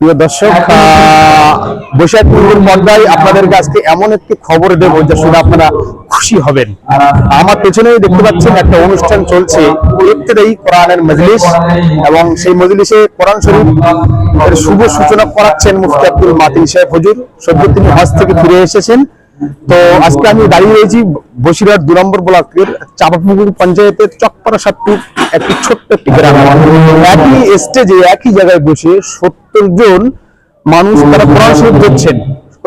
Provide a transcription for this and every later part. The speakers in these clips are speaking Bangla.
প্রিয় দর্শক বৈশাখ পূর্বের পর্দায় আপনাদের আজকে এমন একটি খবর দেবো যা শুনে আপনারা খুশি হবেন। আমার পেছনেই দেখতে পাচ্ছেন একটা অনুষ্ঠান চলছে প্রত্যেকটাই কোরআনের মজলিস এবং সেই মজলিসে কোরআন শরীফ এর শুভ সূচনা করাচ্ছেন মুফতি আব্দুল মাতিন সাহেব হুজুর। সদ্য তিনি হজ থেকে ফিরে এসেছেন। তো আজকে আমি দাঁড়িয়ে রয়েছি বসিরহাট দু নম্বর ব্লকের চাপাপুকুর পঞ্চায়েতের চকপাড়া সাতপুর একটি ছোট্ট একটি গ্রাম। একই স্টেজে একই জায়গায় বসে সত্তর জন মানুষ তারা কোরআন দেখছেন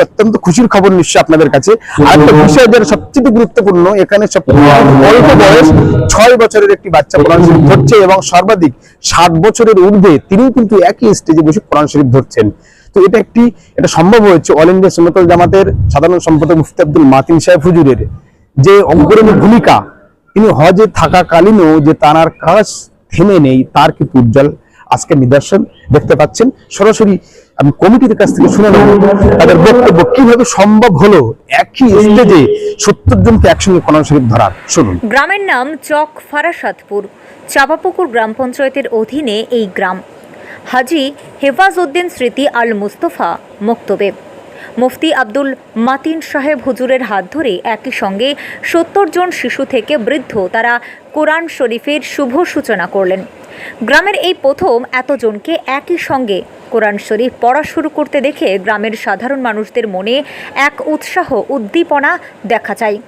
অত্যন্ত খুশির খবর নিশ্চয় আপনাদের কাছে। আর একটা বিষয় যেটা সবচেয়ে গুরুত্বপূর্ণ, এখানে সবচেয়ে অল্প বয়স ছয় বছরের একটি বাচ্চা কোরআন শরীফ ধরছে এবং সর্বাধিক ষাট বছরের ঊর্ধ্বে তিনিও কিন্তু একই স্টেজে বসে কোরআন শরীফ ধরছেন। তো এটা একটি, এটা সম্ভব হয়েছে অল ইন্ডিয়া সুন্নতুল জামাতের সাধারণ সম্পাদক মুফতি আব্দুল মাতিন সাহেব হুজুরের। যে অগ্রণী ভূমিকা তিনি হজে থাকাকালীনও যে তানার কাজ থেমে নেই, তার কিন্তু উজ্জ্বল আজকে নিদর্শন দেখতে পাচ্ছেন। সরাসরি আমি কমিটির কাছ থেকে শুনে নেব তাদের বক্তব্য, কীভাবে সম্ভব হলো একই স্টেজে সত্তর জনকে একসঙ্গে কোরআন শরীফ ধরার? শুনুন। গ্রামের নাম চক ফারাসাতপুর, চাপাপুকুর গ্রাম পঞ্চায়েতের অধীনে এই গ্রাম। হাজি হেফাজ উদ্দিন স্মৃতি আল মুস্তফা মক্তবে। মুফতি আব্দুল মাতিন সাহেব হুজুরের হাত ধরে একই সঙ্গে সত্তর জন শিশু থেকে বৃদ্ধ তারা কোরআন শরীফের শুভ সূচনা করলেন। গ্রামের এই প্রথম এতজনকে একই সঙ্গে কোরআন শরীফ পড়া শুরু করতে দেখে গ্রামের সাধারণ মানুষদের মনে এক উৎসাহ, উদ্দীপনা দেখা যায়।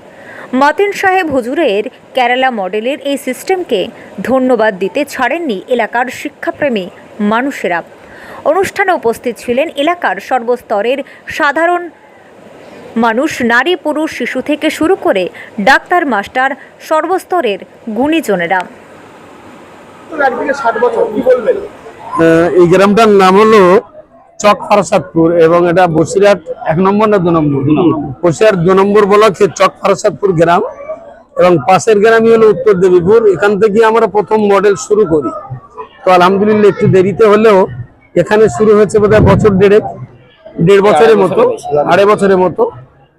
মাতিন সাহেব হুজুরের কেরালা মডেলের এই সিস্টেমকে ধন্যবাদ দিতে ছাড়েননি এলাকার শিক্ষাপ্রেমী মানুষেরা। অনুষ্ঠানে উপস্থিত ছিলেন এলাকার সর্বস্তরের সাধারণ মানুষ নারী পুরুষ শিশু থেকে শুরু করে ডাক্তার মাস্টার সর্বস্তরের গুণীজনেরা। এই গ্রামটার নাম হলো চক ফারসাদপুর এবং এটা বসিরহাট এক নম্বর না দু নম্বর? বসিরহাট দু নম্বর ব্লকে চক ফারসাদপুর গ্রাম এবং পাশের গ্রামই হলো উত্তর দেবীপুর। এখান থেকে আমরা প্রথম মডেল শুরু করি। তো আলহামদুলিল্লাহ একটু দেরিতে হলেও এখানে শুরু হয়েছে বোধহয় বছর দেড়েক দেড় বছরের মতো আড়াই বছরের মতো।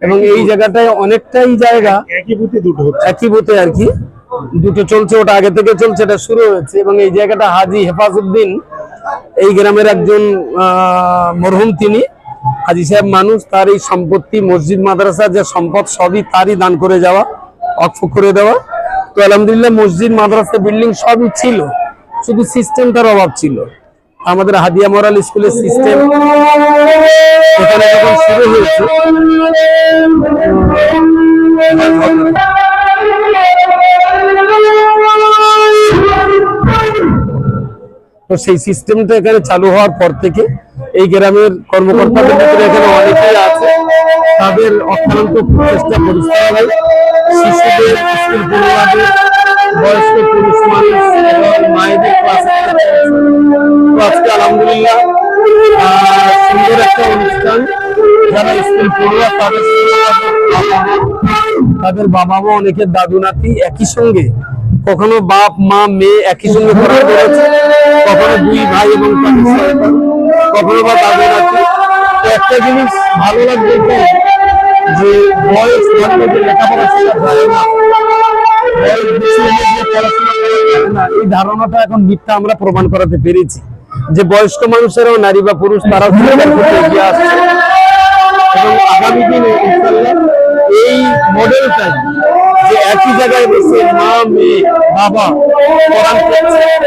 এবং এই জায়গাটায় অনেকটাই জায়গা একই বুথে আর কি দুটো চলছে ওটা আগে থেকে চলছে এটা শুরু হয়েছে। এবং এই জায়গাটা হাজি হেফাজউদ্দিন এই গ্রামের একজন মরহুম তিনি। হাজি সাহেব মানুষ তার এই সম্পত্তি মসজিদ মাদ্রাসা যে সম্পদ সবই তারই দান করে যাওয়া অক্ষ করে দেওয়া। তো আলহামদুলিল্লাহ মসজিদ মাদ্রাসা বিল্ডিং সবই ছিল। শুধু সিস্টেমটার অভাব ছিল। আমাদের হাদিয়া মরাল স্কুলের সিস্টেম এখানে যখন শুরু হয়েছে, তো সেই সিস্টেমটা এখানে চালু হওয়ার পর থেকে এই গ্রামের কর্মকর্তাদের ভিতরে এখানে অনেকেই আছে। তাদের অক্লান্ত প্রচেষ্টা পরিশ্রমে শিশুদের, স্কুল পড়ুয়াদের বয়স্ক সুন্দর একটা অনুষ্ঠান। তাদের তাদের বাবা মা অনেকের দাদু নাতি একই সঙ্গে। কখনো বাপ, মা, মেয়ে একই সঙ্গে পড়া করেছে কখনো দুই ভাই এবং কখনো বা দাদু নাতি একটা জিনিস ভালো লাগবে যে বয়স লেখাপড়া শেখা যায় না এই ধারণাটা এখন মিথ্যা আমরা প্রমাণ করাতে পেরেছি। যে বয়স্ক মানুষেরাও নারী বা পুরুষ, তারাও এগিয়ে আসছে। এবং আগামী দিনে এই মডেলটাই যে একই জায়গায় বসে মা, মেয়ে, বাবা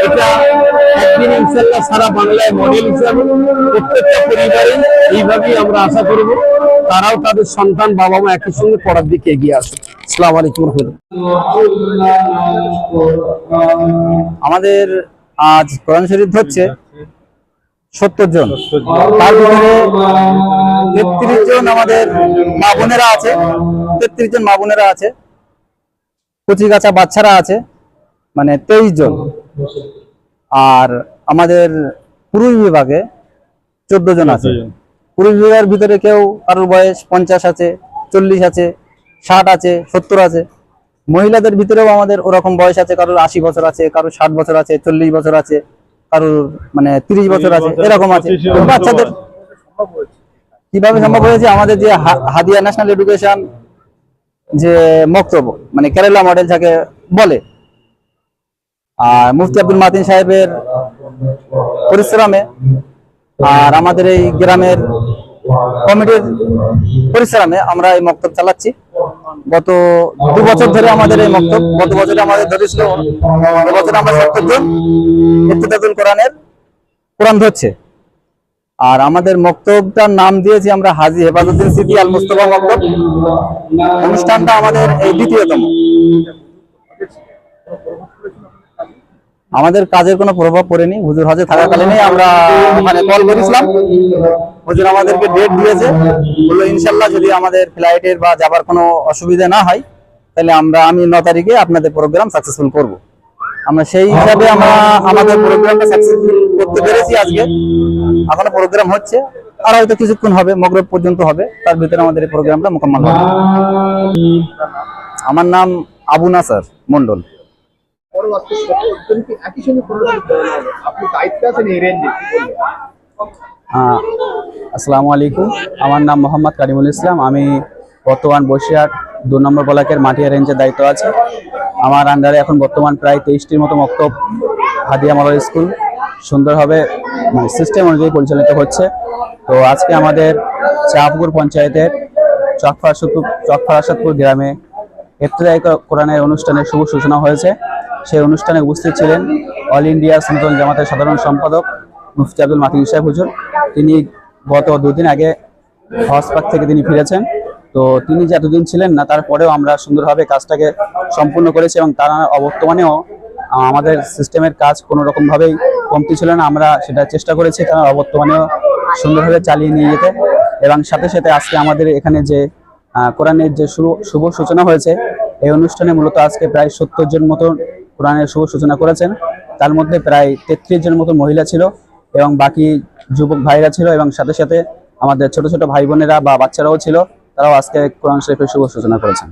এটা একদিন ইনশাল্লাহ সারা বাংলায় মডেল হিসাবে প্রত্যেকটা পরিবারে এইভাবেই আমরা আশা করব, তারাও তাদের সন্তান বাবা মা একই সঙ্গে পড়ার দিকে এগিয়ে আসে আসসালামু আলাইকুম আমাদের আজ কোরআন শরীফ হচ্ছে সত্তর জন। তার ভিতরে তেত্রিশ জন আমাদের মা বোনেরা আছে। তেত্রিশ জন মা বোনেরা আছে। কচি গাছা বাচ্চারা আছে মানে তেইশ জন। আর আমাদের পুরুষ বিভাগে চোদ্দ জন আছে। পুরুষ বিভাগের ভিতরে কেউ কারোর বয়স পঞ্চাশ আছে চল্লিশ আছে ষাট আছে সত্তর আছে। মহিলাদের ভিতরেও আমাদের ওরকম বয়স আছে কারোর আশি বছর আছে কারোর ষাট বছর আছে চল্লিশ বছর আছে কারোর মানে তিরিশ বছর আছে এরকম আছে। বাচ্চাদের কীভাবে সম্ভব হয়েছে? আমাদের যে হাদিয়া ন্যাশনাল এডুকেশন যে মক্তব্য মানে কেরালা মডেল যাকে বলে আর মুফতি আব্দুল মাতিন সাহেবের পরিশ্রমে আর আমাদের এই গ্রামের কমিটির পরিশ্রমে আমরা এই মক্তব চালাচ্ছি। গত দু বছর ধরে আমাদের এই মক্তব, গত বছরে আমাদের ধরেছিল বছর আমরা সত্তর জন ইফতিদাতুল কোরআনের কোরআন ধরছে। আর আমাদের মক্তবটার নাম দিয়েছি আমরা হাজি হেফাজুদ্দিন সিদ্দি আল মুস্তফা মক্তব। অনুষ্ঠানটা আমাদের এই দ্বিতীয়তম। আমাদের কাজের কোনো প্রভাব পড়েনি। হুজুর হজে থাকাকালীনই আমরা ওখানে কল করেছিলাম। হুজুর আমাদেরকে ডেট দিয়েছে। বলল ইনশাল্লাহ যদি আমাদের ফ্লাইটের বা যাবার কোনো অসুবিধা না হয়, তাহলে আমরা, আমি ন তারিখে আপনাদের প্রোগ্রাম সাকসেসফুল করব। আমরা সেই হিসাবে আমরা আমাদের প্রোগ্রামটা সাকসেসফুল করতে পেরেছি আজকে। এখনও প্রোগ্রাম হচ্ছে। আর হয়তো কিছুক্ষণ হবে, মগরব পর্যন্ত হবে। তার ভিতরে আমাদের এই প্রোগ্রামটা মোকাম্মল হবে। আমার নাম আবু নাসার মন্ডল আহ, আসসালামু আলাইকুম। আমার নাম মোহাম্মদ কারিমুল ইসলাম। আমি বর্তমান বসিরহাট দু নম্বর ব্লকের মাটিয়া রেঞ্জের দায়িত্ব আছে। আমার আন্ডারে এখন বর্তমান প্রায় তেইশটির মতো মক্তব হাদিয়া মডেল স্কুল। সুন্দরভাবে মানে সিস্টেম অনুযায়ী পরিচালিত হচ্ছে। তো আজকে আমাদের চাপুর পঞ্চায়েতের চকফারাসতপুর চকফারাসতপুর গ্রামে ইফতেদায়ী কোরআনের অনুষ্ঠানের শুভ সূচনা হয়েছে। সেই অনুষ্ঠানে উপস্থিত ছিলেন অল ইন্ডিয়া সনাতন জামাতের সাধারণ সম্পাদক মুফতি আব্দুল মাতিন সাহেব হুজুর। তিনি গত দুদিন আগে হজপাক থেকে তিনি ফিরেছেন। তো তিনি যে এতদিন ছিলেন না, তারপরেও আমরা সুন্দরভাবে কাজটাকে সম্পূর্ণ করেছি এবং তারা অবর্তমানেও আমাদের সিস্টেমের কাজ কোনো রকমভাবেই কমতি ছিল না। আমরা সেটা চেষ্টা করেছি তারা অবর্তমানেও সুন্দরভাবে চালিয়ে নিয়ে যেতে। এবং সাথে সাথে আজকে আমাদের এখানে যে কোরআনের যে শুভ সূচনা হয়েছে, এই অনুষ্ঠানে মূলত আজকে প্রায় সত্তর জন মতো কোরআনের শুভ সূচনা করেছেন। তার মধ্যে প্রায় তেত্রিশ জনের মতো মহিলা ছিল এবং বাকি যুবক ভাইরা ছিল এবং সাথে সাথে আমাদের ছোট ছোট ভাই বোনেরা বা বাচ্চারাও ছিল। তারাও আজকে কোরআন শরীফের শুভ সূচনা করেছেন।